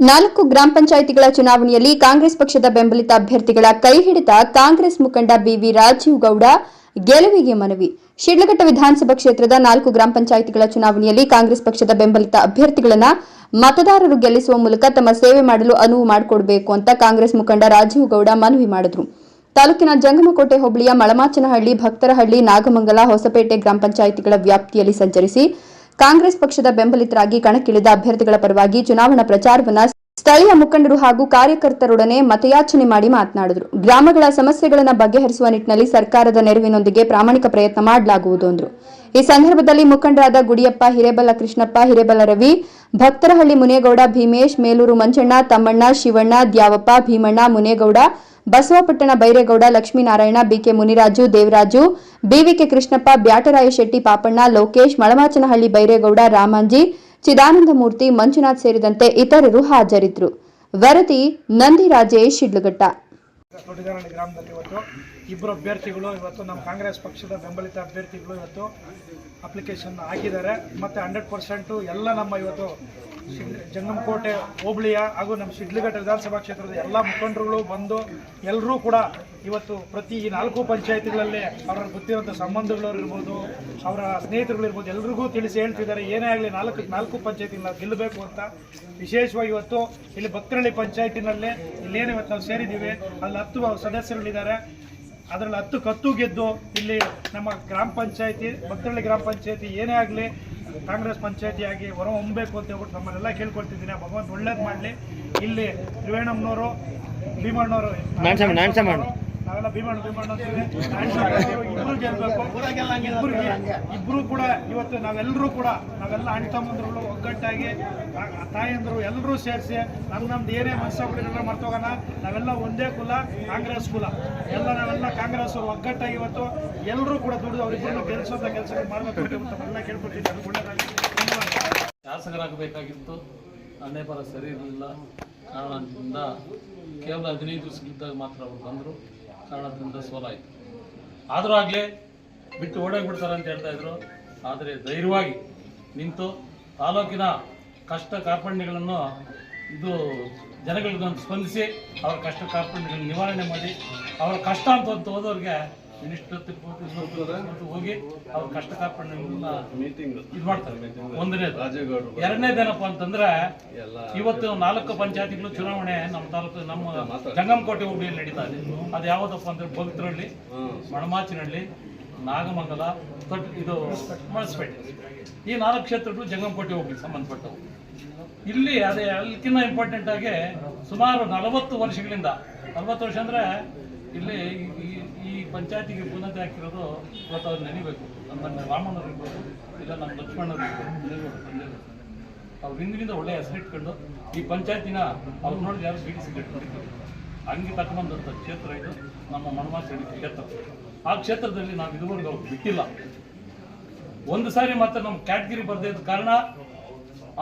ನಾಲ್ಕು ಗ್ರಾಮ ಪಂಚಾಯಿತಿಗಳ ಚುನಾವಣೆಯಲ್ಲಿ ಕಾಂಗ್ರೆಸ್ ಪಕ್ಷದ ಬೆಂಬಲಿತ ಅಭ್ಯರ್ಥಿಗಳ ಕೈ ಹಿಡಿತ ಕಾಂಗ್ರೆಸ್ ಮುಖಂಡ ಬಿವಿ ರಾಜೀವ್ ಗೌಡ ಗೆಲುವಿಗೆ ಮನವಿ. ಶಿಡ್ಲಘಟ್ಟ ವಿಧಾನಸಭಾ ಕ್ಷೇತ್ರದ ನಾಲ್ಕು ಗ್ರಾಮ ಪಂಚಾಯಿತಿಗಳ ಚುನಾವಣೆಯಲ್ಲಿ ಕಾಂಗ್ರೆಸ್ ಪಕ್ಷದ ಬೆಂಬಲಿತ ಅಭ್ಯರ್ಥಿಗಳನ್ನು ಮತದಾರರು ಗೆಲ್ಲಿಸುವ ಮೂಲಕ ತಮ್ಮ ಸೇವೆ ಮಾಡಲು ಅನುವು ಮಾಡಿಕೊಡಬೇಕು ಅಂತ ಕಾಂಗ್ರೆಸ್ ಮುಖಂಡ ರಾಜೀವ್ ಗೌಡ ಮನವಿ ಮಾಡಿದರು. ತಾಲೂಕಿನ ಜಂಗಮಕೋಟೆ ಹೋಬಳಿಯ ಮಳಮಾಚನಹಳ್ಳಿ ಭಕ್ತರಹಳ್ಳಿ ನಾಗಮಂಗಲ ಹೊಸಪೇಟೆ ಗ್ರಾಮ ಪಂಚಾಯಿತಿಗಳ ವ್ಯಾಪ್ತಿಯಲ್ಲಿ ಸಂಚರಿಸಿ ಕಾಂಗ್ರೆಸ್ ಪಕ್ಷದ ಬೆಂಬಲಿತರಾಗಿ ಕಣಕ್ಕಿಳಿದ ಅಭ್ಯರ್ಥಿಗಳ ಪರವಾಗಿ ಚುನಾವಣಾ ಪ್ರಚಾರವನ್ನ ಸ್ಥಳೀಯ ಮುಖಂಡರು ಹಾಗೂ ಕಾರ್ಯಕರ್ತರೊಡನೆ ಮತಯಾಚನೆ ಮಾಡಿ ಮಾತನಾಡಿದರು. ಗ್ರಾಮಗಳ ಸಮಸ್ಯೆಗಳನ್ನು ಬಗೆಹರಿಸುವ ನಿಟ್ಟಿನಲ್ಲಿ ಸರ್ಕಾರದ ನೆರವಿನೊಂದಿಗೆ ಪ್ರಾಮಾಣಿಕ ಪ್ರಯತ್ನ ಮಾಡಲಾಗುವುದು ಎಂದರು. ಈ ಸಂದರ್ಭದಲ್ಲಿ ಮುಖಂಡರಾದ ಗುಡಿಯಪ್ಪ, ಹಿರೇಬಲ್ಲ ಕೃಷ್ಣಪ್ಪ, ಹಿರೇಬಲ್ಲ ರವಿ, ಭಕ್ತರಹಳ್ಳಿ ಮುನೇಗೌಡ, ಭೀಮೇಶ್, ಮೇಲೂರು ಮಂಜಣ್ಣ, ತಮ್ಮಣ್ಣ, ಶಿವಣ್ಣ, ದ್ಯಾವಪ್ಪ, ಭೀಮಣ್ಣ, ಮುನೇಗೌಡ, ಬಸವಪಟ್ಟಣ ಬೈರೇಗೌಡ, ಲಕ್ಷ್ಮೀನಾರಾಯಣ, ಬಿಕೆ ಮುನಿರಾಜು, ದೇವರಾಜು, ಬಿವಿಕೆ ಕೃಷ್ಣಪ್ಪ, ಬ್ಯಾಟರಾಯ ಶೆಟ್ಟಿ, ಪಾಪಣ್ಣ, ಲೋಕೇಶ್, ಮಳಮಾಚನಹಳ್ಳಿ ಬೈರೇಗೌಡ, ರಾಮಾಂಜಿ ಚಿದಾನಂದಮೂರ್ತಿ, ಮಂಜುನಾಥ್ ಸೇರಿದಂತೆ ಇತರರು ಹಾಜರಿದ್ದರು. ವರದಿ, ನಂದಿ ರಾಜೇಶ್, ಶಿಡ್ಲಘಟ್ಟ. ಇಬ್ಬರು ಅಭ್ಯರ್ಥಿಗಳು, ಇವತ್ತು ನಮ್ಮ ಕಾಂಗ್ರೆಸ್ ಪಕ್ಷದ ಬೆಂಬಲಿತ ಅಭ್ಯರ್ಥಿಗಳು ಇವತ್ತು ಅಪ್ಲಿಕೇಶನ್ ಹಾಕಿದ್ದಾರೆ. ಮತ್ತೆ ಹಂಡ್ರೆಡ್ ಪರ್ಸೆಂಟು ಎಲ್ಲ ನಮ್ಮ ಇವತ್ತು ಜಂಗಮಕೋಟೆ, ಹೋಬಳಿಯ ಹಾಗೂ ನಮ್ಮ ಶಿಡ್ಲಘಟ್ಟ ವಿಧಾನಸಭಾ ಕ್ಷೇತ್ರದ ಎಲ್ಲ ಮುಖಂಡರುಗಳು ಬಂದು ಎಲ್ಲರೂ ಕೂಡ ಇವತ್ತು ಪ್ರತಿ ಈ ನಾಲ್ಕು ಪಂಚಾಯತಿಗಳಲ್ಲಿ ಅವರ ಗೊತ್ತಿರೋಂಥ ಸಂಬಂಧಗಳವ್ರು ಇರ್ಬೋದು ಅವರ ಸ್ನೇಹಿತರುಗಳಿರ್ಬೋದು, ಎಲ್ರಿಗೂ ತಿಳಿಸಿ ಹೇಳ್ತಿದ್ದಾರೆ, ಏನೇ ಆಗಲಿ ನಾಲ್ಕು ನಾಲ್ಕು ಪಂಚಾಯತಿ ನಾವು ಗೆಲ್ಲಬೇಕು ಅಂತ. ವಿಶೇಷವಾಗಿ ಇವತ್ತು ಇಲ್ಲಿ ಭಕ್ತರಳ್ಳಿ ಪಂಚಾಯತಿನಲ್ಲಿ ಇಲ್ಲೇನು ಇವತ್ತು ನಾವು ಸೇರಿದ್ದೀವಿ, ಅಲ್ಲಿ ಹತ್ತು ಸದಸ್ಯರುಗಳಿದ್ದಾರೆ. ಅದರಲ್ಲಿ ಹತ್ತು ಕತ್ತು ಗೆದ್ದು ಇಲ್ಲಿ ನಮ್ಮ ಗ್ರಾಮ ಪಂಚಾಯತಿ ಭಕ್ತರಳ್ಳಿ ಗ್ರಾಮ ಪಂಚಾಯತಿ ಏನೇ ಆಗಲಿ ಕಾಂಗ್ರೆಸ್ ಪಂಚಾಯಿತಿಯಾಗಿ ಆಗಿ ಹೊರ ಹೊಮ್ಮಬೇಕು ಅಂತ ಹೇಳ್ಬಿಟ್ಟು ನಮ್ಮನ್ನೆಲ್ಲ ಕೇಳ್ಕೊಳ್ತಿದ್ದೀನಿ. ಭಗವಂತ ಒಳ್ಳೇದು ಮಾಡಲಿ. ಇಲ್ಲಿ ತ್ರಿವೇಣಮ್ಮನವರು ಭೀಮಣ್ಣವರು. ನಾವೆಲ್ಲ ಭೀಮಣ್ಣ ಭೀಮಣ್ಣ ಇಬ್ಬರು ಇಬ್ರು ಗೆಲ್ಬೇಕು. ಇಬ್ಬರು ಕೂಡ ಇವತ್ತು ನಾವೆಲ್ಲರೂ ಕೂಡ ನಾವೆಲ್ಲ ಅಣ್ಣ ತಮ್ಮಂದ್ರುಗಳು ಒಗ್ಗಟ್ಟಾಗಿ ತಾಯಂದ್ರು ಎಲ್ಲರೂ ಸೇರಿಸಿ ನಮ್ಮ ನಮ್ದು ಏನೇ ಮನಸ್ಸಾಗ್ಬಿಟ್ಟಿರೋ ಮರ್ತೋಗೋಣ, ನಾವೆಲ್ಲ ಒಂದೇ ಕುಲ, ಕಾಂಗ್ರೆಸ್ ಕುಲ. ಎಲ್ಲ ನಾವೆಲ್ಲ ಕಾಂಗ್ರೆಸ್ ಅವರು ಒಗ್ಗಟ್ಟಾಗಿ ಇವತ್ತು ಎಲ್ಲರೂ ಕೂಡ ದುಡಿದು ಅವರಿಬ್ಬರನ್ನು ಗೆಲ್ಲಿಸುವಂಥ ಕೆಲಸಗಳು ಮಾಡಬೇಕು ತಮ್ಮೆಲ್ಲ ಧನ್ಯವಾದ ಶಾಸಕರಾಗಬೇಕಾಗಿತ್ತು. ಅನ್ನೇ ಪರ ಸರಿ ಇರಲಿಲ್ಲ. ಕಾರಣದಿಂದ ಕೇವಲ ಹದಿನೈದು ದಿವಸಕ್ಕಿದ್ದಾಗ ಮಾತ್ರ ಅವರು ಬಂದರು. ಕಾರಣದಿಂದ ಸೋಲಾಯಿತು. ಆದರೂ ಆಗಲೇ ಬಿಟ್ಟು ಓಡೋಗ್ಬಿಡ್ತಾರೆ ಅಂತ ಹೇಳ್ತಾ ಇದ್ರು. ಆದರೆ ಧೈರ್ಯವಾಗಿ ನಿಂತು ತಾಲೂಕಿನ ಕಷ್ಟ ಕಾರ್ಪಣ್ಯಗಳನ್ನು ಇದು ಜನಗಳಿಗೊಂದು ಸ್ಪಂದಿಸಿ ಅವರ ಕಷ್ಟ ಕಾರ್ಪಣ್ಯಗಳನ್ನು ನಿವಾರಣೆ ಮಾಡಿ ಅವರ ಕಷ್ಟ ಅಂತ ಹೋದವ್ರಿಗೆ ಮಿನಿಸ್ಟರ್ ಹೋಗಿ ಅವ್ರ ಕಷ್ಟ ಕಾರ್ಪಣ್ಯಗಳನ್ನ ಮೀಟಿಂಗ್ ಇದು ಮಾಡ್ತಾರೆ. ಒಂದನೇದು. ಎರಡನೇದೇನಪ್ಪ ಅಂತಂದ್ರೆ ಇವತ್ತು ನಾಲ್ಕು ಪಂಚಾಯತಿಗಳು ಚುನಾವಣೆ ನಮ್ಮ ತಾಲೂಕು ನಮ್ಮ ಜಂಗಮಕೋಟೆ ಹುಬ್ಬಳ್ಳಿಯಲ್ಲಿ ನಡೀತಾ ಇದೆ. ಅದು ಯಾವುದಪ್ಪ ಅಂದ್ರೆ ಭಕ್ತರಳ್ಳಿ ಮಣಮಾಚಿನಹಳ್ಳಿ ನಾಗಮಂಗಲ ತಟ್ ಇದು ಮಳಸ್ಪೇಟೆ ಈ ನಾಲ್ಕು ಕ್ಷೇತ್ರಗಳು ಜಂಗಮಕೋಟೆ ಹೋಗಿ ಸಂಬಂಧಪಟ್ಟವು. ಇಲ್ಲಿ ಅದೇ ಅಲ್ಲಿಕ್ಕಿಂತ ಇಂಪಾರ್ಟೆಂಟ್ ಆಗಿ ಸುಮಾರು ನಲವತ್ತು ವರ್ಷಗಳಿಂದ ನಲವತ್ತು ವರ್ಷ ಅಂದ್ರೆ ಇಲ್ಲಿ ಈ- ಪಂಚಾಯತಿಗೆ ಬುನಾದಿ ಹಾಕಿರೋದು ಇವತ್ತು ಅವ್ರು ನೆನಿಬೇಕು ನಮ್ಮ ರಾಮಣ್ಣವ್ರು ಇರ್ಬೋದು ಇಲ್ಲ ನಮ್ಮ ತಂದೆಯವರು. ಅವ್ರು ಹಿಂದಿನಿಂದ ಒಳ್ಳೆಯ ಹೆಸರಿಟ್ಕೊಂಡು ಈ ಪಂಚಾಯತಿನ ಅವ್ರು ನೋಡಿದ್ರೆ ಯಾರು ಕುಡಿತಾರೆ ಹಂಗೆ ತಗೊಂಡಂಥ ಕ್ಷೇತ್ರ ಇದು ನಮ್ಮ ಮಣಮಾಚಿ ಕ್ಷೇತ್ರ. ಆ ಕ್ಷೇತ್ರದಲ್ಲಿ ನಾವು ಇದುವರೆಗೂ ಅವ್ರು ಬಿಟ್ಟಿಲ್ಲ. ಒಂದು ಸಾರಿ ಮಾತ್ರ ನಮ್ಮ ಕ್ಯಾಟಗಿರಿ ಇದ್ದ ಕಾರಣ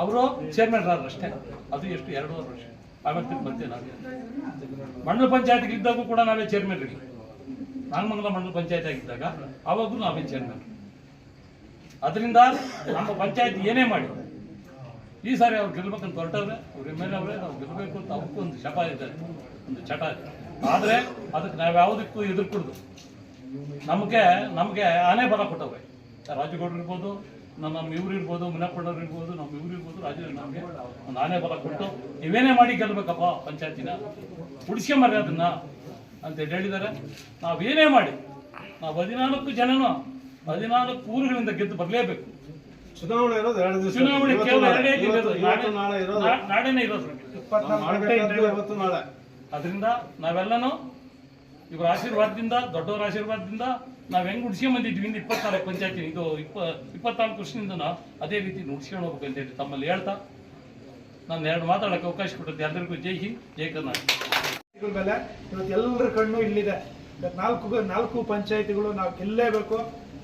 ಅವರು ಚೇರ್ಮನ್ ಅಷ್ಟೇ. ಅದು ಎಷ್ಟು ಎರಡೂವರೆ ವರ್ಷ. ಆಮೇಲೆ ಮತ್ತೆ ನಾವೇ ಮಂಡಲ ಪಂಚಾಯತ್ಗೆ ಇದ್ದಾಗೂ ಕೂಡ ನಾವೇ ಚೇರ್ಮನ್ ಇರಲಿ ನಾಗಮಂಗಲ ಮಂಡಲ ಪಂಚಾಯತ್ ಆಗಿದ್ದಾಗ ಅವಾಗೂ ನಾವೇ ಚೇರ್ಮನ್ ಅದರಿಂದ ನಮ್ಮ ಪಂಚಾಯತ್ ಏನೇ ಮಾಡಿ, ಈ ಸಾರಿ ಅವ್ರು ಗೆಲ್ಬೇಕಂತ ಹೊರಟವ್ರೆ, ಅವ್ರ ಎಂ ಎಲ್ ಅವರೇ, ನಾವು ಗೆಲ್ಲಬೇಕು ಅಂತ ಅವಕ್ಕೂ ಒಂದು ಶಪ ಇದೆ, ಒಂದು ಚಟ ಇದೆ. ಆದರೆ ಅದಕ್ಕೆ ನಾವು ಯಾವುದಕ್ಕೂ ಎದುರ್ಕೊಡ್ದು ನಮಗೆ ನಮಗೆ ಆನೆ ಬಲ ಕೊಟ್ಟವೆ ರಾಜಗೌಡರು ಇರ್ಬೋದು ನಮ್ಮ ಇವ್ರು ಇರ್ಬೋದು ಮುನಪ್ಪಣ್ಣವ್ರು ಇರ್ಬೋದು ನಮ್ಮ ಇವ್ರು ಇರ್ಬೋದು ರಾಜ ನಮಗೆ ಒಂದು ಆನೆ ಬಲ ಕೊಟ್ಟು ನೀವೇನೇ ಮಾಡಿ ಗೆಲ್ಬೇಕಪ್ಪ ಪಂಚಾಯತಿನ? ಉಳಿಸ್ಕೊಂಬರ್ರಿ ಅದನ್ನ ಅಂತ ಹೇಳಿದ್ದಾರೆ. ನಾವೇನೇ ಮಾಡಿ ನಾವು ಹದಿನಾಲ್ಕು ಜನನು ಹದಿನಾಲ್ಕು ಊರುಗಳಿಂದ ಗೆದ್ದು ಬರಲೇಬೇಕು. ಚುನಾವಣೆ ಇರೋದು ಎರಡು ದಿವಸ. ಚುನಾವಣೆ ಕೇವಲ ನಾಳೆ. ಎರಡೇ ಇರೋದು. ನಾಳೆನೇ ಇರೋದು ನಾಳೆ. ಅದರಿಂದ ನಾವೆಲ್ಲನೂ ಇವ್ರ ಆಶೀರ್ವಾದದಿಂದ, ದೊಡ್ಡವರ ಆಶೀರ್ವಾದದಿಂದ ನಾವು ಹೆಂಗ್ ಉಡ್ಸ್ಕೊಂಬಂದಿದ್ವಿ ಇಂದ ಇಪ್ಪತ್ನಾಲ್ಕು ಪಂಚಾಯತಿ. ಇದು ಇಪ್ಪ, ಇಪ್ಪತ್ನಾಲ್ಕು ವರ್ಷದಿಂದ ಅದೇ ರೀತಿ ಉಡ್ಸ್ಕೊಂಡು ಹೋಗ್ಬೇಕು ಅಂತ ಹೇಳಿ ತಮ್ಮಲ್ಲಿ ಹೇಳ್ತಾ, ನಾನು ಎರಡು ಮಾತಾಡೋಕೆ ಅವಕಾಶ ಕೊಟ್ಟದ್ದು. ಎಲ್ಲರಿಗೂ ಜೈ ಹಿಂದ್, ಜೈ ಕರ್ನಾಟಕ. ಇದ್ರ ಮೇಲೆ ಇವತ್ತು ಎಲ್ಲರ ಕಣ್ಣು ಇಲ್ಲಿದೆ. ನಾಲ್ಕು ನಾಲ್ಕು ಪಂಚಾಯಿತಿಗಳು ನಾವು ಗೆಲ್ಲೇಬೇಕು,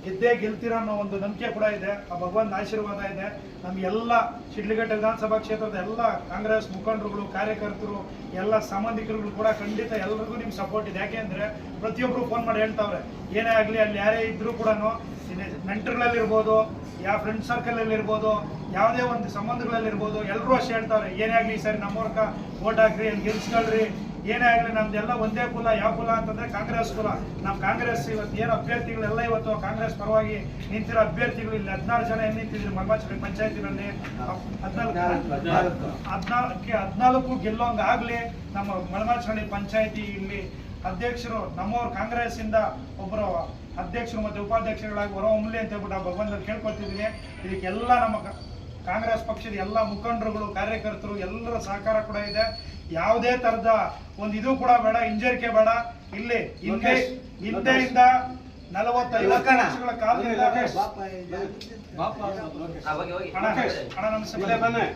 ಗೆದ್ದೇ ಗೆಲ್ತೀರಾ ಅನ್ನೋ ಒಂದು ನಂಬಿಕೆ ಕೂಡ ಇದೆ. ಆ ಭಗವಂತ ಆಶೀರ್ವಾದ ಇದೆ. ನಮ್ಗೆಲ್ಲ ಶಿಡ್ಲಿಘಟ್ಟ ವಿಧಾನಸಭಾ ಕ್ಷೇತ್ರದ ಎಲ್ಲ ಕಾಂಗ್ರೆಸ್ ಮುಖಂಡರುಗಳು, ಕಾರ್ಯಕರ್ತರು, ಎಲ್ಲ ಸಂಬಂಧಿಕರುಗಳು ಕೂಡ ಖಂಡಿತ ಎಲ್ಲರಿಗೂ ನಿಮ್ಗೆ ಸಪೋರ್ಟ್ ಇದೆ. ಯಾಕೆಂದ್ರೆ ಪ್ರತಿಯೊಬ್ಬರು ಫೋನ್ ಮಾಡಿ ಹೇಳ್ತಾವ್ರೆ, ಏನೇ ಆಗಲಿ ಅಲ್ಲಿ ಯಾರೇ ಇದ್ರೂ ಕೂಡ ನೆಂಟರುಗಳಲ್ಲಿರ್ಬೋದು ಯಾವ ಫ್ರೆಂಡ್ ಸರ್ಕಲ್ ಅಲ್ಲಿ ಇರ್ಬೋದು ಯಾವುದೇ ಒಂದು ಸಂಬಂಧಗಳಲ್ಲಿರ್ಬೋದು ಎಲ್ಲರೂ ಅಷ್ಟೇ ಹೇಳ್ತಾವ್ರೆ, ಏನೇ ಆಗಲಿ ಸರಿ ನಮ್ಮವ್ರಕ ಓಟ್ ಹಾಕ್ರಿ ಅಲ್ಲಿ ಗೆಲ್ಸ್ಕೊಳ್ರಿ ಏನೇ ಆಗಲಿ ನಮ್ದೆಲ್ಲ ಒಂದೇ ಕುಲ ಯಾವ ಕುಲ ಅಂತಂದ್ರೆ ಕಾಂಗ್ರೆಸ್ ಕುಲ. ನಮ್ಮ ಕಾಂಗ್ರೆಸ್ ಇವತ್ತು ಏನು ಅಭ್ಯರ್ಥಿಗಳೆಲ್ಲ ಇವತ್ತು ಕಾಂಗ್ರೆಸ್ ಪರವಾಗಿ ನಿಂತಿರೋ ಅಭ್ಯರ್ಥಿಗಳು ಇಲ್ಲಿ ಹದಿನಾರು ಜನ ಏನು ನಿಂತಿದ್ರು ಮಲ್ಮಾಚಿ ಪಂಚಾಯತಿನಲ್ಲಿ? ಹದಿನಾಲ್ಕು. ಹದಿನಾಲ್ಕು ಹದಿನಾಲ್ಕು ಗೆಲ್ಲೋಂಗ್ ಆಗ್ಲಿ ನಮ್ಮ ಮಳಮಾಚನಹಳ್ಳಿ ಪಂಚಾಯತಿ ಇಲ್ಲಿ ಅಧ್ಯಕ್ಷರು ನಮ್ಮವ್ರು ಕಾಂಗ್ರೆಸ್ ಇಂದ ಒಬ್ಬರು ಅಧ್ಯಕ್ಷರು ಮತ್ತೆ ಉಪಾಧ್ಯಕ್ಷರುಗಳಾಗಿ ಹೊರ ಹೊಮ್ಮಲಿ ಅಂತ ಹೇಳ್ಬಿಟ್ಟು ಭಗವಂತನ ಕೇಳ್ಕೊತಿದ್ದೀನಿ ಇದಕ್ಕೆಲ್ಲ ನಮ್ಮ ಕಾಂಗ್ರೆಸ್ ಪಕ್ಷದ ಎಲ್ಲ ಮುಖಂಡರುಗಳು ಕಾರ್ಯಕರ್ತರು ಎಲ್ಲರ ಸಹಕಾರ ಕೂಡ ಇದೆ. ಯಾವುದೇ ತರದ ಒಂದು ಇದು ಕೂಡ ಬೇಡ ಹಿಂಜರಿಕೆ ಬೇಡ. ಇಲ್ಲಿ ಹಿಂದೆ ಹಿಂದೆಯಿಂದ ನಲವತ್ತೈದು ವರ್ಷಗಳ ಕಾಲದಿಂದ ಹಣ ಬನ್ನಿ.